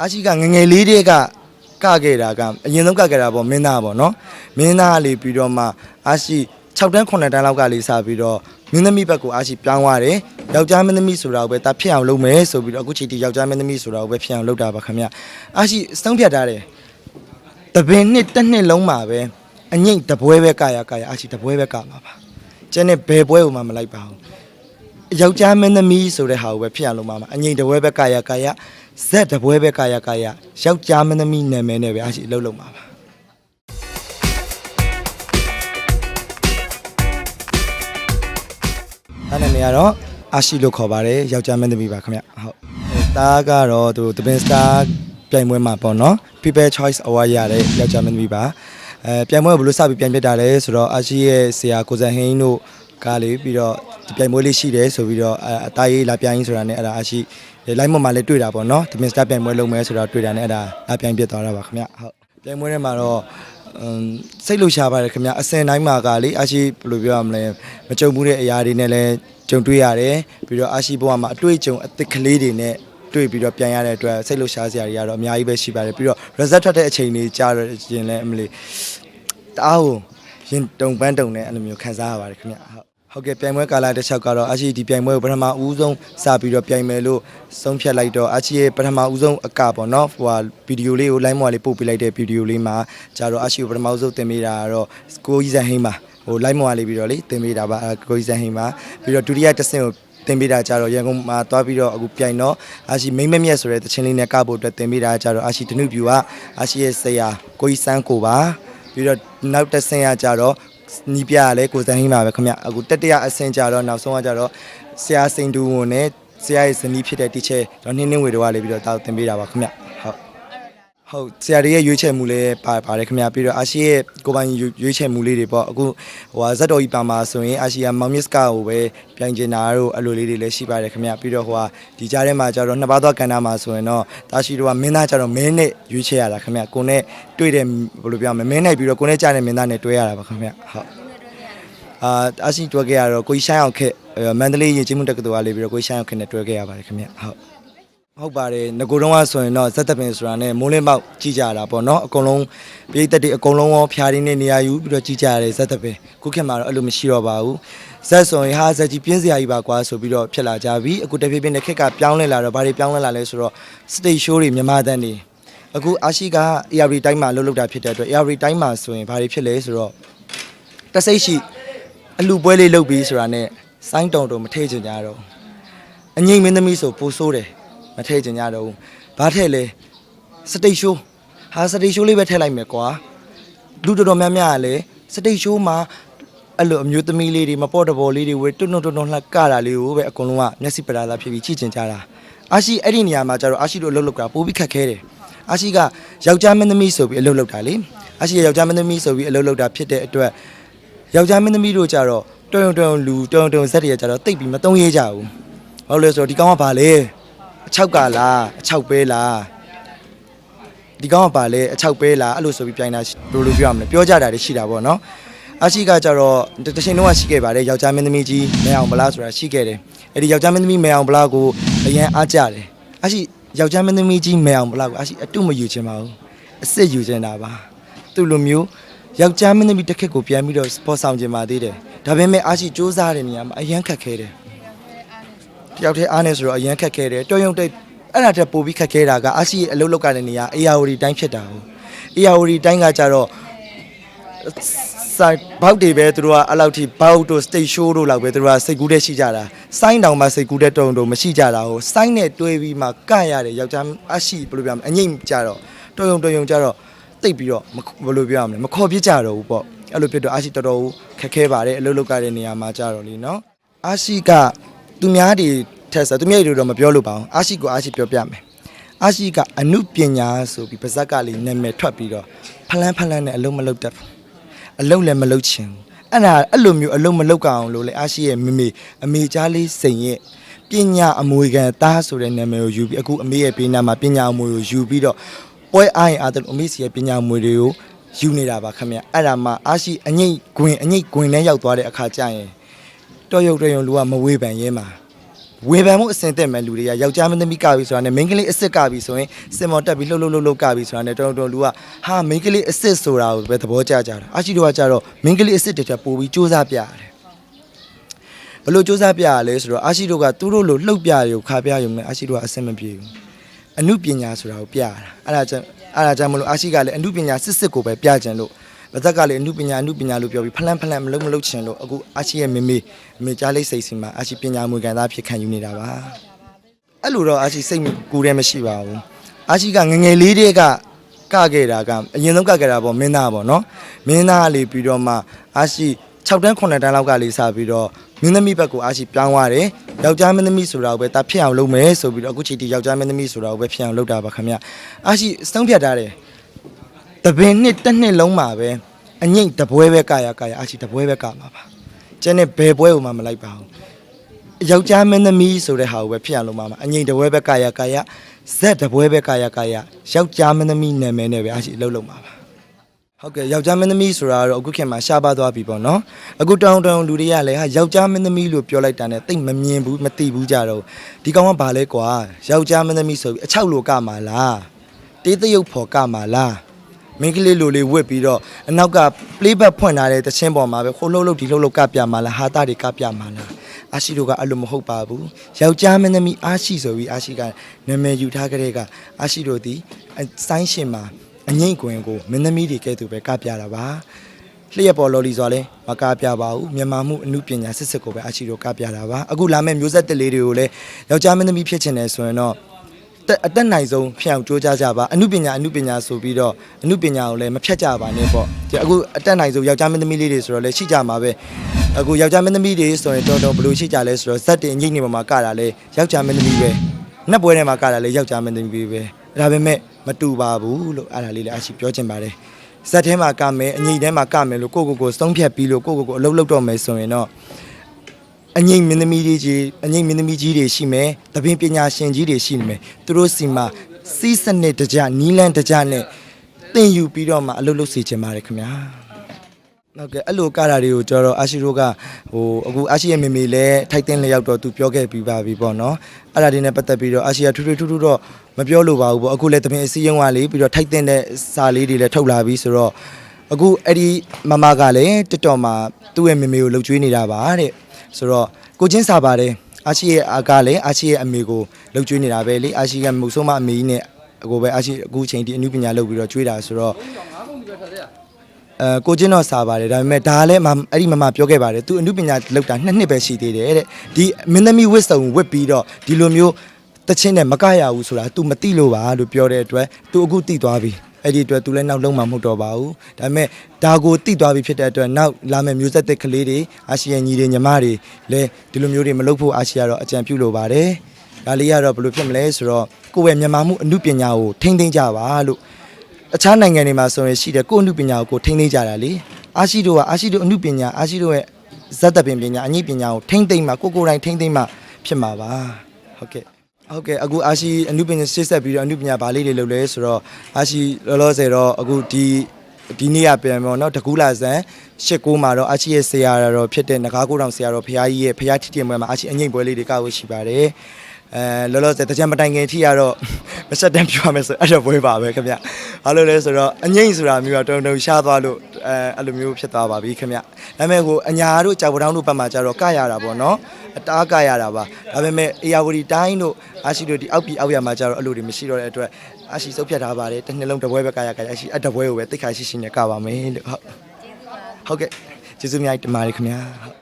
အာရှိကငငယ်လေးတည်းကကခဲ့တာကအရင်ဆုံးကခဲ့တာပေါ့မင်းသားပေါ့နော်မင်းသားလေးပြီးတော့မှအာရှိ6တန်း9တန်းလောက်ကလေးစပြီးတော့မင်းသမီးဘက်ကိုအာရှိပြောင်းသွားတယ်ယောက်ျားမင်းသမီးဆိုတာကိုပဲတာဖြစ်အောင်လုပ်မယ်ဆိုပြီးတော့အခုချိန်ထိယောက်ျားမင်းသမီးဆိုတာကိုပဲဖြစ်အောင်လုပ်တာပါခင်ဗျအာရှိစတုံးဖြတ်ထားတယ်တပင်နှစ်တစ်နှစ်လုံးမှာပဲအငိမ့်တပွဲပဲကာရကာရအာရှိတပွဲပဲကာမှာပါ ကျန်တဲ့ဘယ်ပွဲကိုမှမလိုက်ပါဘူးယောက်ျားမင်းသမီးဆိုတဲ့ဟာကိုပဲဖြစ်အောင်လုပ်မှာပါအငိမ့်တပွဲပဲကာယကာယဇက်တပွဲပဲကာယကာယယောက်ျားမင်းသမီးနာမည်နဲ့ပဲအရှိအလုပ်လုပ်မှာပါအဲ့နာမည်ကတော့အာရှိလို့ခေါ်ပါတယ်ယောက်ျားမင်းသမီးပါခင်ဗျဟုတ်တားကတော့သူတပင်စတာပြိုင်ပွဲမှာပေါ့နော် People Choice Award ရတဲ့ယောက်ျားမင်းသမီးပါ အဲပြိုင်ပွဲကိုဘယ်လိုစပြီးပြိုင်ပြတာလဲဆိုတော့အာရှိရဲ့ဆရာကိုဇန်ဟင်းတို့ကားလေးပြီးတော့ဒီပြိုင်ပွဲလေးရှိတယ်ဆိုပြီးတော့အဲအသားရေးလာပြိုင်ဆိုတာနဲ့အဲ့ဒါအာရှိလိုင်းမမှာလည်းတွေ့တာပေါ့နော်တပင်စတာပြိုင်ပွဲလုပ်မယ်ဆိုတော့တွေ့တာနဲ့အဲ့ဒါလာပြိုင်ပြသွားတာပါခင်ဗျဟုတ်ပြိုင်ပွဲထဲမှာတော့အမ်စိတ်လှရှားပါတယ်ခင်ဗျအစင်တိုင်းမှာကလေအာရှိဘယ်လိုပြောရမလဲမကြုံဘူးတဲ့အရာတွေနဲ့လည်းကြုံတွေ့ရတယ်ပြီးတော့အာရှိဘဝမှာအတွေ့အကြုံအသစ်ကလေးတွေနဲ့တွေ့ပြီးတော့ပြန်ရတဲ့အတွက်စိတ်လှရှားစရာတွေကတော့အများကြီးပဲရှိပါတယ်ပြီးတော့ result ထွက်တဲ့အချိန်လေးကြာတော့ရင်လည်းအမလီ တအားကိုရင်တုံပန်းတုံနဲ့အဲ့လိုမျိုးခံစားရပါတယ်ခင်ဗျဟုတ်ဟုတ်ကဲ့ပြိုင်ပွဲကာလတစ်ချက်ကတော့အာရှိဒီပြိုင်ပွဲကိုပထမဦးဆုံးစပြီးတော့ပြိုင်မယ်လို့ဆုံးဖြတ်လိုက်တော့အာရှိရဲ့ပထမဦးဆုံးအကပေါ့နော်ဟိုဟာဗီဒီယိုလေးကို line မော်လေးပို့ပေးလိုက်တဲ့ဗီဒီယိုလေးမှာကျတော့အာရှိကိုပထမဦးဆုံးတင်ပေးတာကတော့ကိုကြီးစံဟိန်းပါဟို line မော်လေးပြီးတော့လေတင်ပေးတာပါအဲကိုကြီးစံဟိန်းပါပြီးတော့ဒုတိယတစ်ဆင့်ကိုတင်ပေးတာကြတော့ရန်ကုန်မှာသွားပြီးတော့အခုပြိုင်တော့အာရှိမိမ့်မမြက်ဆိုတဲ့တချင်းလေးနဲ့ကဖို့အတွက်တင်ပေးတာကြတော့အာရှိတနုပြူကအာရှိရဲ့ဆရာကိုကြီးစန်းကိုပါ ပြီးတော့နောက်တစ်ဆင့်ကကြတော့နီးပြရလဲကိုစန်းဟင်းပါပဲခင်ဗျအခုတတိယအဆင့်ကြတော့နောက်ဆုံးကကြတော့ဆရာစိန်တူဝန်နဲ့ဆရာရဲ့ဇနီးဖြစ်တဲ့တီချဲတော့နှင်းနှင်းဝေတော်ကလေးပြီးတော့တောက်တင်ပေးတာပါခင်ဗျ ဟုတ်ဟုတ်ဆရာတွေရဲ့ရွေးချယ်မှုလေးပါပါတယ်ခင်ဗျာပြီးတော့အာရှရဲ့ကိုပိုင်ရွေးရွေးချယ်မှုလေးတွေပေါ့အခုဟိုဟာဇက်တော်ကြီးပါမှာဆိုရင်အာရှယာမောင်မစ်ကာကိုပဲပြိုင်ကျင်တာတို့အလိုလေးတွေလည်းရှိပါတယ်ခင်ဗျာပြီးတော့ဟိုဟာဒီကြားထဲမှာကျတော့နှစ်ပါးသောကန်နာမှာဆိုရင်တော့တာရှိတို့ကမင်းသားကျတော့မင်းနဲ့ရွေးချယ်ရတာခင်ဗျာကိုနဲ့တွေ့တဲ့ဘယ်လိုပြောမလဲမင်းနဲ့ပြီးတော့ကိုနဲ့ကြားတဲ့မင်းသားနဲ့တွေ့ရတာပါခင်ဗျာဟုတ်အာအာရှိတွေ့ခဲ့ရတော့ကိုကြီးရှိုင်းအောင်ခက်အဲမန္တလေးရင်ချင်းမှုတက္ကသိုလ်ကလေးပြီးတော့ကိုကြီးရှိုင်းအောင်ခက်နဲ့တွေ့ခဲ့ရပါတယ်ခင်ဗျာဟုတ် ဟုတ်ပါတယ်ငကိုတုံးကဆိုရင်တော့ဇက်တပင်ဆိုတာနဲ့မိုးလင်းပေါက်ကြည့်ကြတာပေါ့နော်အကုန်လုံးပြည်သက်တွေအကုန်လုံးရောဖျားရင်းနဲ့နေရာယူပြီးတော့ကြည့်ကြရတယ်ဇက်တပင်ခုခေတ်မှာတော့အဲ့လိုမရှိတော့ပါဘူးဇက်ဆိုရင်ဟာဇက်ကြီးပြင်းစရာကြီးပါကွာဆိုပြီးတော့ဖြစ်လာကြပြီအခုတဖြည်းဖြည်းနဲ့ခေတ်ကပြောင်းလဲလာတော့ဘာတွေပြောင်းလဲလာလဲဆိုတော့ stage show တွေမြန်မာတန်းတွေအခုအာရှိက ARD တိုင်းမှာလှုပ်လှုပ်တာဖြစ်တဲ့အတွက် ARD တိုင်းမှာဆိုရင်ဘာတွေဖြစ်လဲဆိုတော့တဆိတ်ရှိအလူပွဲလေးလုပ်ပြီးဆိုတာနဲ့စိုင်းတုံတုံမထဲချင်ကြတော့အငိမ့်မင်းသမီးဆိုပိုဆိုးတယ် မထည့်ချင်ကြတော့ဘူးဘာထည့်လဲစတိတ်ရှိုးဟာစတိတ်ရှိုးလေးပဲထည့်လိုက်မယ်ကွာလူတော်တော်များများကလည်းစတိတ်ရှိုးမှာအဲ့လိုအမျိုးသမီးလေးတွေမပေါ်တပေါ်လေးတွေဝေတွန်းတွန်းတွန်းတွန်းလှကတာလေးကိုပဲအကုန်လုံးကမျက်စိပရာသာဖြစ်ပြီးကြည့်ချင်ကြတာအာရှိအဲ့ဒီနေရာမှာကျတော့အာရှိတို့အလုပ်လုပ်တာပိုပြီးခက်ခဲတယ်အာရှိကယောက်ျားမင်းသမီးဆိုပြီးအလုပ်လုပ်တာလေအာရှိကယောက်ျားမင်းသမီးဆိုပြီးအလုပ်လုပ်တာဖြစ်တဲ့အတွက်ယောက်ျားမင်းသမီးတို့ကျတော့တွန်းတွန်းလူတွန်းတွန်းဇက်တွေကကျတော့တိတ်ပြီးမတုံးရဲကြဘူးဟုတ်လဲဆိုတော့ဒီကောင်ကဘာလဲ အချောက်ကလားအချောက်ပဲလားဒီကောင်ကဘာလဲအချောက်ပဲလားအဲ့လိုဆိုပြီးပြိုင်တာရှိဘယ်လိုပြောရမလဲပြောကြတာတွေရှိတာပေါ့နော်အရှိကကြတော့တချိန်လုံးကရှိခဲ့ပါတယ်ယောက်ျားမင်းသမီးကြီးမဲအောင်ဗလားဆိုတာရှိခဲ့တယ်အဲ့ဒီယောက်ျားမင်းသမီးမဲအောင်ဗလားကိုအရန်အားကြတယ်အရှိယောက်ျားမင်းသမီးကြီးမဲအောင်ဗလားကိုအရှိအတုမယူချင်ပါဘူးအစ်စ်ယူချင်တာပါသူ့လိုမျိုးယောက်ျားမင်းသမီးတစ်ခက်ကိုပြန်ပြီးတော့ပေါ်ဆောင်ချင်ပါသေးတယ်ဒါပေမဲ့အရှိစူးစမ်းတဲ့နေရာမှာအရန်ခက်ခဲတယ် တယောက်တည်းအားနေဆိုတော့အရန်ခက်ခဲတယ်တော်ရုံတိတ်အဲ့ဒါတက်ပို့ပြီးခက်ခဲတာကအာရှိအလုပ်လုပ်တဲ့နေရာအေယာဝတီတိုင်းဖြစ်တာဟုတ်အေယာဝတီတိုင်းကကြတော့စိုက်ဘောက်တွေပဲသူတို့ကအဲ့လောက်ထိဘောက်တို့ state show တို့လောက်ပဲသူတို့ကစိတ်ကူးတဲ့ရှိကြတာစိုင်းတောင်မှစိတ်ကူးတဲ့တုံတုံမရှိကြတာဟုတ်စိုင်းနဲ့တွဲပြီးမှကရတဲ့ယောက်ျားအရှိဘယ်လိုပြောမလဲအငိမ့်ကြတော့တော်ရုံတော်ရုံကြတော့တိတ်ပြီးတော့မဘယ်လိုပြောရမလဲမခေါ်ပြစ်ကြတော့ဘူးပေါ့အဲ့လိုဖြစ်တော့အာရှိတော်တော်ခက်ခဲပါတယ်အလုပ်လုပ်တဲ့နေရာမှာကြတော့လीနော်အာရှိက သူများတွေထက်ဆိုသူများတွေတော့မပြောလို့ပါဘူးအာရှိကိုအာရှိပြောပြမယ်အာရှိကအနုပညာဆိုပြီးပါဇက်ကလေးနာမည်ထွက်ပြီးတော့ဖလန်းဖလန်းနဲ့အလုံးမလုံးတတ်ဘူးအလုံးလည်းမလုံးချင်ဘူးအဲ့ဒါအဲ့လိုမျိုးအလုံးမလုံးကအောင်လို့လေအာရှိရဲ့မိမိအမေချားလေးစိန်ရဲ့ပညာအမွေခံသားဆိုတဲ့နာမည်ကိုယူပြီးအခုအမေရဲ့ပေးနာမှာပညာအမွေကိုယူပြီးတော့ပွဲအားရင်အားတယ်အမေစီရဲ့ပညာအမွေတွေကိုယူနေတာပါခင်ဗျအဲ့ဒါမှအာရှိအငိတ်ဂွင်အငိတ်ဂွင်နဲ့ရောက်သွားတဲ့အခါကျရင် တော်ရုပ်တော်ရုံလူကမဝေဖန်ရဲမှာဝေဖန်မှုအစင်တက်မဲ့လူတွေကယောက်ျားမင်းသမီးကပြီဆိုတာနဲ့မိန်းကလေးအစ်စ်ကပြီဆိုရင်စင်မော်တက်ပြီးလှုပ်လှုပ်လှုပ်လှုပ်ကပြီဆိုတာနဲ့တော်တော်လူကဟာမိန်းကလေးအစ်စ်ဆိုတာကိုပဲသဘောကျကြတာအရှိတို့ကကြတော့မိန်းကလေးအစ်စ်တစ်ချက်ပို့ပြီးစူးစမ်းပြရတယ်ဘလို့စူးစမ်းပြရလဲဆိုတော့အရှိတို့ကသူတို့လိုလှုပ်ပြရုံခါပြရုံနဲ့အရှိတို့ကအဆင်မပြေဘူးအမှုပညာဆိုတာကိုပြရတာအဲ့ဒါကြောင့်အဲ့ဒါကြောင့်မလို့အရှိကလည်းအမှုပညာစစ်စစ်ကိုပဲပြကြင်လို့ ဗဇက်ကလည်းအမှုပညာအမှုပညာလို့ပြောပြီးဖလန်ဖလန်မလုံးမလုံးချင်လို့အခုအာရှိရဲ့မေမေအမေကြားလေးစိတ်စီမှာအာရှိပညာမွေကန်သားဖြစ်ခံယူနေတာပါအဲ့လိုတော့အာရှိစိတ်ကူးတယ်မရှိပါဘူးအာရှိကငငယ်လေးတည်းကကခဲ့တာကအရင်ဆုံးကခဲ့တာပေါ့မင်းသားပေါ့နော်မင်းသားလေးပြီးတော့မှအာရှိ6တန်း9တန်းလောက်ကလေးစပြီးတော့မင်းသမီးဘက်ကိုအာရှိပြောင်းသွားတယ်ယောက်ျားမင်းသမီးဆိုတာကိုပဲတာဖြစ်အောင်လုပ်မယ်ဆိုပြီးတော့အခုချိန်ထိယောက်ျားမင်းသမီးဆိုတာကိုပဲဖြစ်အောင်လုပ်တာပါခင်ဗျအာရှိစတုံးဖြတ်ထားတယ် တပင်နှစ်တစ်နှစ်လုံးမှာပဲအငိမ့်တပွဲပဲကာရကာရအချီတပွဲပဲကာမှာပါကျန်တဲ့ဘယ်ပွဲကိုမှမလိုက်ပါဘူးယောက်ျားမင်းသမီးဆိုတဲ့ဟာကိုပဲဖြစ်အောင်လုပ်မှာပါအငိမ့်တပွဲပဲကာရကာရဇက်တပွဲပဲကာရကာရယောက်ျားမင်းသမီးနာမည်နဲ့ပဲအချီအလုပ်လုပ်မှာပါဟုတ်ကဲ့ယောက်ျားမင်းသမီးဆိုတာကတော့အခုခေတ်မှာရှားပါသွားပြီပေါ့နော်အခုတောင်းတောင်းလူတွေကလည်းဟာယောက်ျားမင်းသမီးလို့ပြောလိုက်တာနဲ့တိတ်မမြင်ဘူးမသိဘူးကြတော့ဒီကောင်ကဘာလဲကွာယောက်ျားမင်းသမီးဆိုပြီးအချောက်လိုကမှာလားတေးသရုပ်ဖော်ကမှာလား မင်းကလေးလိုလေးဝစ်ပြီးတော့အနောက်က playback ဖွင့်ထားတဲ့တချင်းပေါ်မှာပဲခိုးလှုပ်လှုပ်ဒီလှုပ်လှုပ်ကပြမှာလားဟာတာတွေကပြမှာလားအာရှိတို့ကအဲ့လိုမဟုတ်ပါဘူးယောက်ျားမင်းသမီးအာရှိဆိုပြီးအာရှိကနာမည်ယူထားကြတဲ့ကအာရှိတို့ဒီအစိုင်းရှင်မှာအငိမ့်ကွင်ကိုမင်းသမီးတွေကဲ့သို့ပဲကပြတာပါလျှက်ပေါ်လော်လီဆိုတော့လဲမကပြပါဘူးမြန်မာမှုအမှုပညာစစ်စစ်ကိုပဲအာရှိတို့ကပြတာပါအခုလာမယ့်မျိုးဆက်တစ်လေးတွေကိုလည်းယောက်ျားမင်းသမီးဖြစ်ချင်တယ်ဆိုရင်တော့တက် အတက်နိုင်ဆုံးဖြစ်အောင်ကြိုးစားကြပါအမှုပညာအမှုပညာဆိုပြီးတော့အမှုပညာကိုလည်းမဖြတ်ကြပါနဲ့ပေါ့ဒီအခုအတက်နိုင်ဆုံးယောက်ျားမင်းသမီးလေးတွေဆိုတော့လည်းရှိကြမှာပဲအခုယောက်ျားမင်းသမီးတွေဆိုရင်တော်တော်ဘယ်လိုရှိကြလဲဆိုတော့ဇက်တင်အငိမ့်နေပေါ်မှာကတာလဲယောက်ျားမင်းသမီးပဲနှက်ပွဲထဲမှာကတာလဲယောက်ျားမင်းသမီးပဲဒါပေမဲ့မတူပါဘူးလို့အဲ့ဒါလေးလည်းအရှိပြောချင်ပါတယ်ဇက်ထဲမှာကမယ်အငိမ့်ထဲမှာကမယ်လို့ကိုကိုကိုစုံဖြတ်ပြီးလို့ကိုကိုကိုအလုပ်လုပ်တော့မယ်ဆိုရင်တော့ အငိမ့်မင်းသမီးကြီးကြီးအငိမ့်မင်းသမီးကြီးတွေရှိမယ်တပင်းပညာရှင်ကြီးတွေရှိမယ်သူတို့စီမှာစီးစနစ်တကြနီးလန်းတကြနဲ့သင်ယူပြီးတော့မှအလုပ်လုပ်စီချင်ပါတယ်ခင်ဗျာဟုတ်ကဲ့အဲ့လိုကားတာတွေကိုကျွန်တော်အာရှိရိုးကဟိုအခုအာရှိရဲ့မေမေလည်းထိုက်တင်လျောက်တော့သူပြောခဲ့ပြီးပါပြီပေါ့နော်အဲ့ဒါတွေနဲ့ပတ်သက်ပြီးတော့အာရှိကထူးထူးထူးထူးတော့မပြောလို့ပါဘူးပေါ့အခုလည်းတပင်းအစည်းအရုံးကလေးပြီးတော့ထိုက်တင်တဲ့စာလေးတွေလည်းထုတ်လာပြီဆိုတော့အခုအဲ့ဒီမမကလည်းတက်တော်မှာသူ့ရဲ့မေမေကိုလှုပ်ကြွေးနေတာပါတဲ့ ဆိုတော့ကိုချင်းစာပါတယ်အာရှိရဲ့အာကလည်းအာရှိရဲ့အမေကိုလှုပ်ကြွေးနေတာပဲလေအာရှိကမုတ်ဆုံးမအမေကြီးနဲ့အကိုပဲအာရှိအခုချိန်ဒီအနုပညာလုပ်ပြီးတော့ကြွေးတာဆိုတော့အဲကိုချင်းတော့စာပါတယ်ဒါပေမဲ့ဒါလည်းမအဲ့ဒီမမပြောခဲ့ပါတယ်သူအနုပညာလုပ်တာနှစ်နှစ်ပဲရှိသေးတယ်တဲ့ဒီမင်းသမီးဝစ်စုံဝစ်ပြီးတော့ဒီလိုမျိုးတချင်းနဲ့မကရဘူးဆိုတာ तू မသိလို့ပါလို့ပြောတဲ့အတွက် तू အခုသိသွားပြီ အဲ့ဒီအတွက် तू လည်းနောက်လုံးမှာမဟုတ်တော့ပါဘူးဒါပေမဲ့ဒါကိုသိသွားပြီဖြစ်တဲ့အတွက်နောက်လာမယ့်မျိုးဆက်သစ်ကလေးတွေအာရှယညီတွေညီမတွေလည်းဒီလိုမျိုးတွေမလုပ်ဖို့အာရှကတော့အကြံပြုလိုပါတယ်ဒါလေးကတော့ဘယ်လိုဖြစ်မလဲဆိုတော့ကိုယ့်ရဲ့မြန်မာမှုအမှုပညာကိုထိမ့်သိမ့်ကြပါလို့အခြားနိုင်ငံတွေမှာဆိုရင်ရှိတယ်ကိုယ့်အမှုပညာကိုကိုယ်ထိမ့်သိမ့်ကြတာလေအာရှိတို့ကအာရှိတို့အမှုပညာအာရှိတို့ရဲ့ဇတ်တပင်ပညာအငိပညာကိုထိမ့်သိမ့်မှကိုကိုယ်တိုင်ထိမ့်သိမ့်မှဖြစ်မှာပါဟုတ်ကဲ့ ဟုတ်ကဲ့အခုအာရှိအနုပညာရှေ့ဆက်ပြီးတော့အနုပညာဘာလေးတွေလုပ်လဲဆိုတော့အာရှိလောလောဆယ်တော့အခုဒီဒီနေ့ကပြန်ပေါ့နော်တကူးလာဆန်ရှစ်ကိုမှာတော့အာရှိရဲ့ဆရာတော်ဖြစ်တဲ့ငကားကိုတောင်ဆရာတော်ဖရာကြီးရဲ့ဖရာထီတင်ပွဲမှာအာရှိအငိမ့်ပွဲလေးတွေကဝရှိပါတယ် အဲလောလောဆယ်တကြံမတိုင်ခင်ထိကတော့မဆက်တမ်းပြောရမယ်ဆိုအဲ့တော့ပွဲပါပဲခင်ဗျဘာလို့လဲဆိုတော့အငိမ့်ဆိုတာမျိုးကတုံတုံရှားသွားလို့အဲအဲ့လိုမျိုးဖြစ်သွားပါပြီခင်ဗျဒါပေမဲ့ကိုအညာတို့ကြောက်ပတောင်းတို့ဘက်မှာကျတော့ကရတာပေါ့နော်အတားကရတာပါဒါပေမဲ့အေယာဝတီတိုင်းတို့အာရှိတို့ဒီအောက်ပြည်အောက်ရမှာကျတော့အဲ့လိုတွေမရှိတော့တဲ့အတွက်အာရှိစုပ်ဖြတ်ထားပါတယ်တစ်နှစ်လုံးတစ်ပွဲပဲကရကရအရှိအဲ့တစ်ပွဲကိုပဲတိတ်ခါရှိရှိနဲ့ကပါမယ်လို့ဟုတ်ဟုတ်ကဲ့ကျေးဇူးအများကြီးတင်ပါတယ်ခင်ဗျာဟုတ်